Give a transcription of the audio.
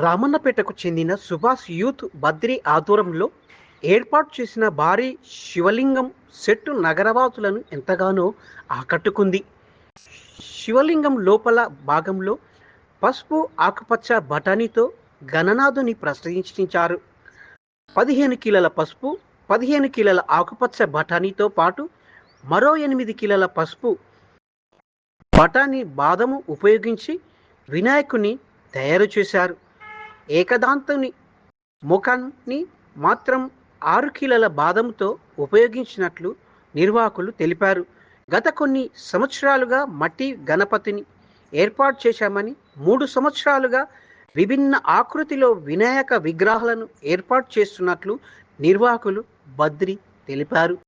రామన్నపేటకు చెందిన సుభాష్ యూత్ బద్రి ఆధ్వర్యంలో ఏర్పాటు చేసిన భారీ శివలింగం సెట్టు నగరవాసులను ఎంతగానో ఆకట్టుకుంది. శివలింగం లోపల భాగంలో పసుపు ఆకుపచ్చ బఠానీతో గణనాథుని ప్రశ్నించారు. పదిహేను కిలోల పసుపు పదిహేను కిలోల ఆకుపచ్చ బఠానీతో పాటు మరో ఎనిమిది కిలోల పసుపు బఠానీ బాదము ఉపయోగించి వినాయకుని తయారు చేశారు. ఏకదాంతుని ముఖాన్ని మాత్రం ఆరు కిలోల బాదంతో ఉపయోగించినట్లు నిర్వాహకులు తెలిపారు. గత కొన్ని సంవత్సరాలుగా మట్టి గణపతిని ఏర్పాటు చేశామని మూడు సంవత్సరాలుగా విభిన్న ఆకృతిలో వినాయక విగ్రహాలను ఏర్పాటు చేస్తున్నట్లు నిర్వాహకులు బద్రి తెలిపారు.